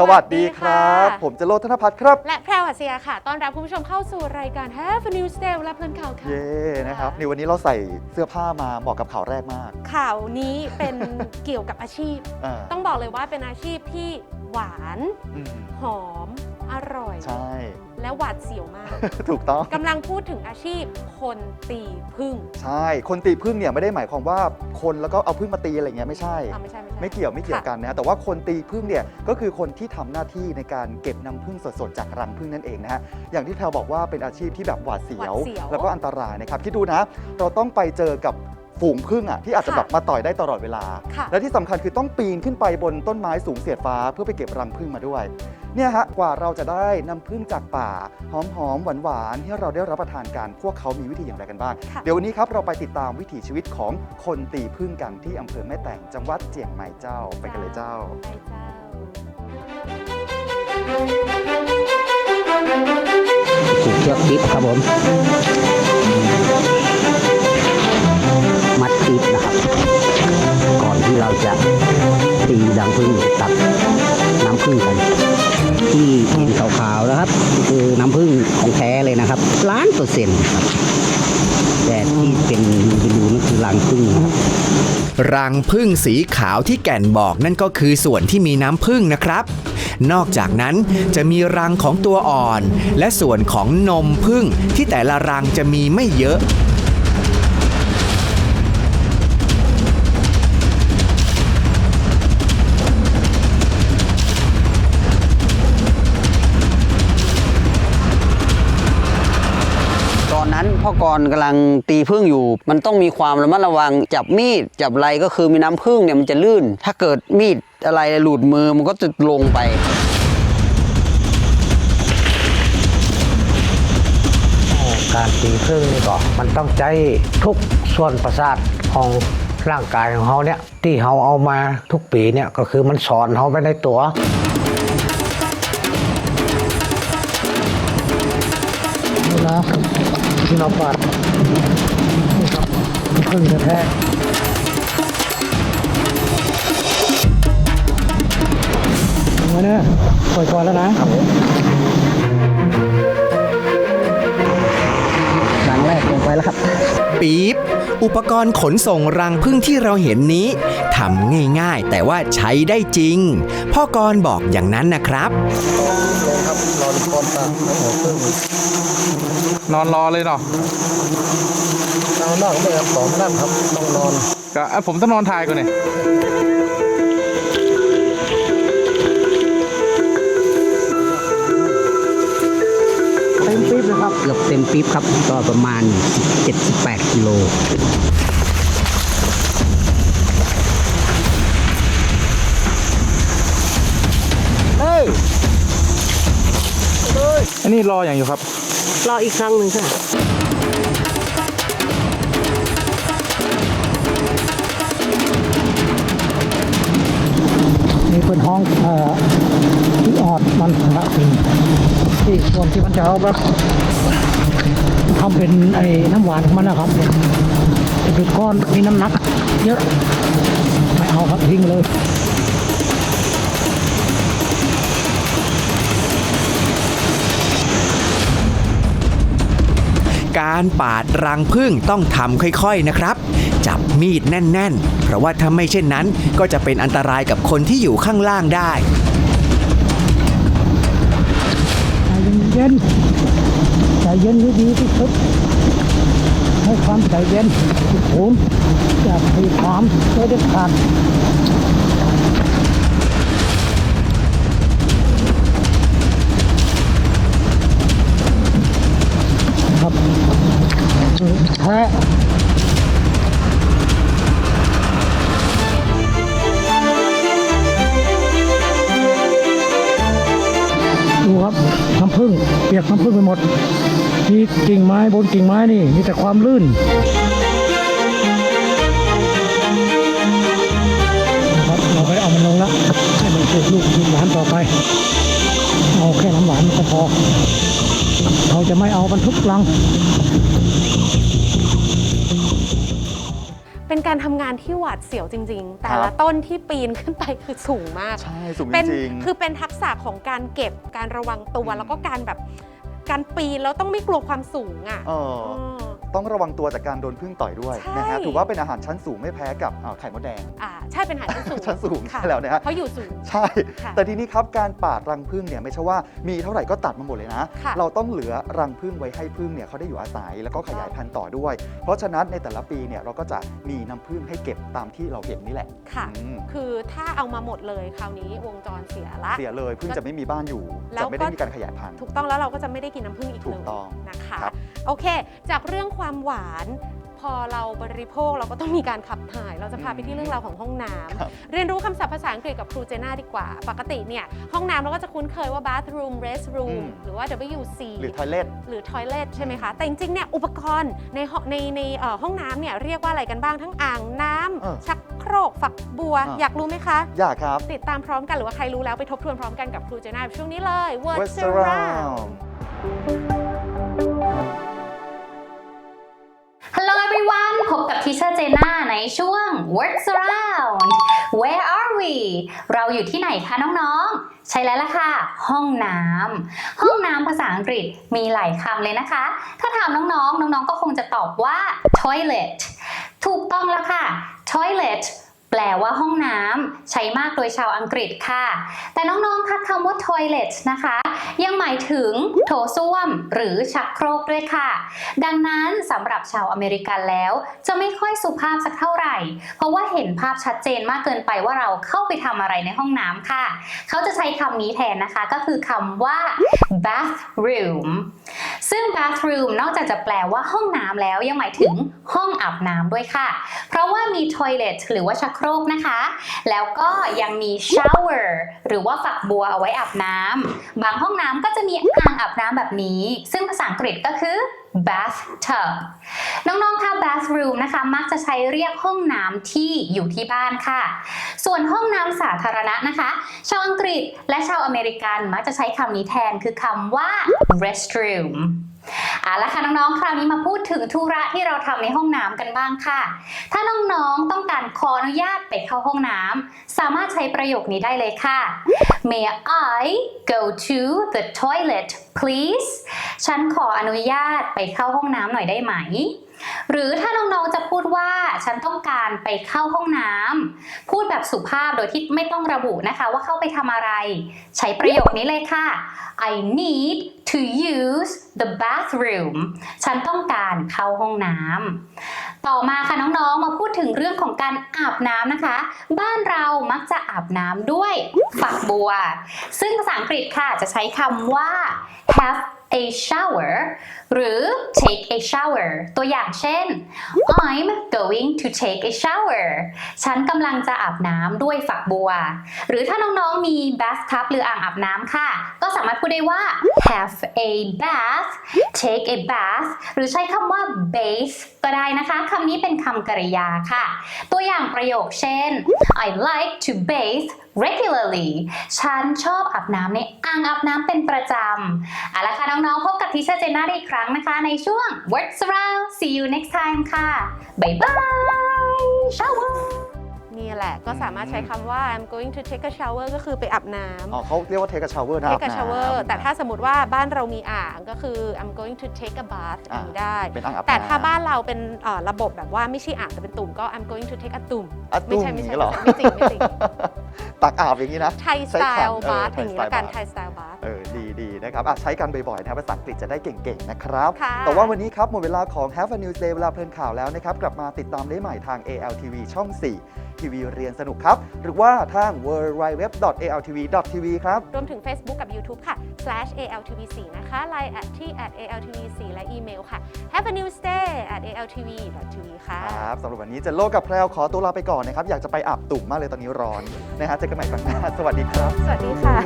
สวัสดีครับ ผมจะโลธนพัฒน์ครับ และแพรวหัสยาค่ะ ต้อนรับคุณผู้ชมเข้าสู่รายการ Have a News Day และเพลินข่าวค่ะ เย้นะครับในวันนี้เราใส่เสื้อผ้ามาเหมาะกับข่าวแรกมาก ข่าวนี้เป็น เกี่ยวกับอาชีพ อ่า ต้องบอกเลยว่าเป็นอาชีพที่หวาน อืม หอม อร่อย ใช่ และหวาดเสียวมาก ถูกต้อง กำลังพูดถึงอาชีพคนตีพึ่งใช่ คนตีพึ่งเนี่ยไม่ได้หมายความว่าคนแล้วก็เอาพึ่งมาตีอะไรเงี้ยไม่ใช่ อะไม่ใช่ไม่ใช่ไม่เกี่ยวไม่เกี่ยวกันนะแต่ว่าคนตีพึ่งเนี่ยก็คือคนที่ทำหน้าที่ในการเก็บน้ำพึ่งสดๆจากรังพึ่งนั่นเองนะฮะอย่างที่แพลบอกว่าเป็นอาชีพที่แบบหวาดเสียว หวาดเสียวแล้วก็อันตรายนะครับคิดดูนะ เราต้องไปเจอกับฝูงพึ่งอะที่อาจจะค่ะแบบมาต่อยได้ตลอดเวลา ค่ะ และที่สำคัญคือต้องปีนขึ้นไปบนต้นไม้สูงเสียดฟ้าเพื่อไปเก็บรังผึ้งมาด้วย เนี่ยฮะกว่าเราจะได้น้ำผึ้งจากป่า หอมๆหวานๆให้เราได้รับประทานกันพวกเขามีวิธีอย่างไรกันบ้างค่ะเดี๋ยววันนี้ครับเราไปติดตามวิถีชีวิตของคนตีผึ้งกันที่อำเภอแม่แตงจังหวัดเจียงใหม่เจ้าไปกันเลยเจ้าไปเจ้าผูกเชือกทิปครับผม มัดทิปนะครับ ก่อนที่เราจะตีดังพึ่งตัดน้ำพึ่งกัน ที่เห็นขาวๆนะครับ คือน้ำพึ่งของแท้เลยนะครับล้านเปอร์เซ็นต์ครับแต่ที่เป็นดูนั่นคือรังพึ่งนะครับรังพึ่งสีขาวที่แก่นบอกนั่นก็คือส่วนที่มีน้ำพึ่งนะครับ นอกจากนั้นจะมีรังของตัวอ่อน และส่วนของนมพึ่งที่แต่ละรังจะมีไม่เยอะ พ่อกรกำลังตีพึ่งอยู่ มันต้องมีความระมัดระวังจับมีดจับอะไรก็คือมีน้ำพึ่งเนี่ยมันจะลื่น ถ้าเกิดมีดอะไรหลุดมือมันก็จะลงไปการตีพึ่งนี่ก็มันต้องใจทุกส่วนประสาทของร่างกายของเขาเนี่ยที่เขาเอามาทุกปีเนี่ยก็คือมันสอนเขาไปในตัวนี่นะ ที่เราปัดนี่ครับพึ่งแท้ๆเอาไว้นะปล่อยก่อนแล้วนะครั้งแรกลงไปแล้วครับ ปี๊บ อุปกรณ์ขนส่งรังพึ่งที่เราเห็นนี้ทำง่ายๆ แต่ว่าใช้ได้จริง พ่อกรบอกอย่างนั้นนะครับนอนรอเลยเนาะนอนนอกไม่ครับสองนั่นครับต้องนอนก็อะผมต้องนอนทายก่อนเนี่ย เต็มปี๊บเลยครับเกือบเต็มปี๊บครับ ก็ประมาณ 78กิโลอันนี้รออย่างอยู่ครับ รออีกครั้งหนึ่งค่ะนี่เป็นห้องเอ่อที่ออ ดมันพระพิงที่ส่วนที่มันจะเอาแบบทำเป็นไอ้น้ำหวานของมันนะครับเป็นก้อนมีน้ำหนักเยอะไม่เอาครับทิ้งเลยการปาดรังพึ่งต้องทำค่อยๆนะครับ จับมีดแน่นๆ เพราะว่าถ้าไม่เช่นนั้นก็จะเป็นอันตรายกับคนที่อยู่ข้างล่างได้ เย็นใจเย็นให้ดีที่สุดให้ความใจเย็นสุขุมอย่าพยายามไม่ได้ขาดครับแท้ึ่งเปียกน้ำพึ่งไปหมด มีกิ่งไม้บนกิ่งไม้นี่มีแต่ความลื่นครับเราไปเอามันลงแล้วให้มันสูบลูกลูกหวานต่อไป เอาแค่น้ำหวานก็พอ เราจะไม่เอาบรรทุกลัง การการทำงานที่หวาดเสียวจริง ๆ แต่ครัละบต้นที่ปีนขึ้นไปคือสูงมาก ใช่สูงเป็นจริงๆคือเป็นทักษะของการเก็บการระวังตัว อืม แล้วก็การแบบการปีนแล้วต้องไม่กลัวความสูงอะเออเออ ต้องระวังตัวจากการโดนพึ่งต่อยด้วยใช่ นะฮะถือว่าเป็นอาหารชั้นสูงไม่แพ้กับอ่าไข่มดแดง อ่าใช่เป็นหายชั้นสูงชั้นสูงค่ะใช่แล้วนะฮะ เพราะอยู่สูง ใช่ ค่ะแต่ทีนี้ครับการปาดรังผึ้งเนี่ยไม่ใช่ว่ามีเท่าไหร่ก็ตัดมาหมดเลยนะ ค่ะเราต้องเหลือรังผึ้งไว้ให้ผึ้งเนี่ยเขาได้อยู่อาศัยแล้วก็ขยายพันธุ์ต่อด้วย เพราะฉะนั้นในแต่ละปีเนี่ยเราก็จะมีน้ำผึ้งให้เก็บตามที่เราเห็นนี่แหละค่ะ อืมคือถ้าเอามาหมดเลยคราวนี้วงจรเสียละ เสียเลยผึ้งจะไม่มีบ้านอยู่ แล้วจะไม่ได้มีการขยายพันธุ์ ถูกต้องแล้วเราก็จะไม่ได้กินน้ำผึ้งอีกถูเลกยต้องนะคะ ครับ โอเค จากเรื่องความหวาน พอเราบริโภคเราก็ต้องมีการขับถ่าย เราจะพาไปที่เรื่องราวของห้องน้ำครับ เรียนรู้คำศัพท์ภาษาอังกฤษกับครูเจน่าดีกว่า ปกติเนี่ยห้องน้ำเราก็จะคุ้นเคยว่า bathroom restroom หรือว่า WC หรือทอยเล็ตหรือ toilet ใช่ไหมคะ แต่จริงๆ เนี่ย อุปกรณ์ในห้องในในเอ่อห้องน้ำเนี่ย เรียกว่าอะไรกันบ้าง ทั้งอ่างน้เออำชักโครก ฝักบัวอะอยากรู้ไหมคะ อยากครับ ติดตามพร้อมกันหรือว่าใครรู้แล้วไปทบทวนพร้อมกันกับครูเจน่าช่วงนี้เลย What's What's กับทิเชอร์เจน่าในช่วง Words Around Where are we เราอยู่ที่ไหนคะน้องๆ ใช่แล้วล่ะค่ะ ห้องน้ำห้องน้ำภาษาอังกฤษมีหลายคำเลยนะคะ ถ้าถามน้องๆ น้องๆ ก็คงจะตอบว่า toilet ถูกต้องแล้วค่ะ toilet แปลว่าห้องน้ำใช้มากโดยชาวอังกฤษค่ะ แต่น้องๆคะคำว่า toilet นะคะ ยังหมายถึงโถส้วม หรือชักโครกด้วยค่ะ ดังนั้นสำหรับชาวอเมริกันแล้ว จะไม่ค่อยสุภาพสักเท่าไหร่ เพราะว่าเห็นภาพชัดเจนมากเกินไปว่าเราเข้าไปทำอะไรในห้องน้ำค่ะ เขาจะใช้คำนี้แทนนะคะ ก็คือคำว่า bathroom ซึ่ง bathroom นอกจากจะแปลว่าห้องน้ำแล้วยังหมายถึงห้องอาบน้ำด้วยค่ะ เพราะว่ามี toilet หรือว่าชักโครกนะคะ แล้วก็ยังมี shower หรือว่าฝักบัวเอาไว้อาบน้ำบางห้องน้ำก็จะมีอ่างอาบน้ำแบบนี้ ซึ่งภาษาอังกฤษก็คือ bathtub น้องๆ ค่ะ bathroom นะคะ มักจะใช้เรียกห้องน้ำที่อยู่ที่บ้านค่ะ ส่วนห้องน้ำสาธารณะนะคะ ชาวอังกฤษและชาวอเมริกันมักจะใช้คำนี้แทนคือคำว่า restroom เอาละค่ะน้องๆ คราวนี้มาพูดถึงธุระที่เราทำในห้องน้ำกันบ้างค่ะ ถ้าน้องๆ ต้องการขออนุญาตไปเข้าห้องน้ำสามารถใช้ประโยคนี้ได้เลยค่ะ May I go to the toilet please ฉันขออนุญาตไปเข้าห้องน้ำหน่อยได้ไหม หรือถ้าน้องๆ จะพูดว่าฉันต้องการไปเข้าห้องน้ำพูดแบบสุภาพโดยที่ไม่ต้องระบุนะคะว่าเข้าไปทำอะไร ใช้ประโยคนี้เลยค่ะ I need to use the bathroom ฉันต้องการเข้าห้องน้ำต่อมาค่ะน้องๆ มาพูดถึงเรื่องของการอาบน้ำนะคะ บ้านเรามักจะอาบน้ำด้วยฝักบัว ซึ่งภาษาอังกฤษค่ะจะใช้คำว่า have a shower หรือ take a shower ตัวอย่างเช่น I'm going to take a shower ฉันกำลังจะอาบน้ำด้วยฝักบัว หรือถ้าน้องๆมี bathtub หรืออ่างอาบน้ำค่ะ ก็สามารถพูดได้ว่า have a bath take a bath หรือใช้คำว่า bathe ก็ได้นะคะคำนี้เป็นคำกริยาค่ะ ตัวอย่างประโยคเช่น I like to bathe regularly ฉันชอบอาบน้ำในอ่างอาบน้ำเป็นประจำเอาละค่ะน้องๆพบกับทิชเชอร์เจน่าได้อีกครั้งนะคะในช่วง Words Around see you next time ค่ะบ๊ายบาย shower นี่แหละก็สามารถใช้คำว่า I'm going to take a shower ก็คือไปอาบน้ำ อ๋อเขาเรียกว่าเทก a ชาวเวอร์นะ take a อาบน้ำ shower แต่ถ้าสมมติว่าบ้านเรามีอ่างก็คือ I'm going to take a bath อ่าอย่างนี้ได้เป็นอ่างอาบน้ำแต่ถ้าบ้านเราเป็นเอ่อระบบแบบว่าไม่ใช่อ่างแต่เป็นตุ่มก็ I'm going to take a ตุ่มอะไม่ตุ้มใช่อไม่ย่างใช่นี้เหรอไม่จริงไม่จริงตักอาบอย่างนี้นะ ไทยสใช้ไตขันล์เออบาร์อย่างนี้ละกันไทไทยยสสไตไตล์ล์บาร์ เออดีดีนะครับอะใช้กันบ่อยๆนะครับภาษาอังกฤษจะได้เก่งๆนะครับ ค่ะ แต่ว่าวันนี้ครับหมดเวลาของ Have a News Day เวลาเพลินข่าวแล้วนะครับ กลับมาติดตามได้ใหม่ทาง ALTV ช่อง 4 ทีวีเรียนสนุกครับ หรือว่าทาง w w w a l t v t v ครับ รวมถึง Facebook กับ YouTube ค่ะ /altv4 นะคะ Line at ที่ @altv4 และอีเมลค่ะ Have a new day at altv.tv ค่ะ ครับสำหรับวันนี้เจะโลกกับแพรวขอตัวลาไปก่อนนะครับ อยากจะไปอาบตุ่มมากเลยตอนนี้ร้อนนะฮะเจอกันใหม่ครั้งหน้าสวัสดีครับ สวัสดีค่ะ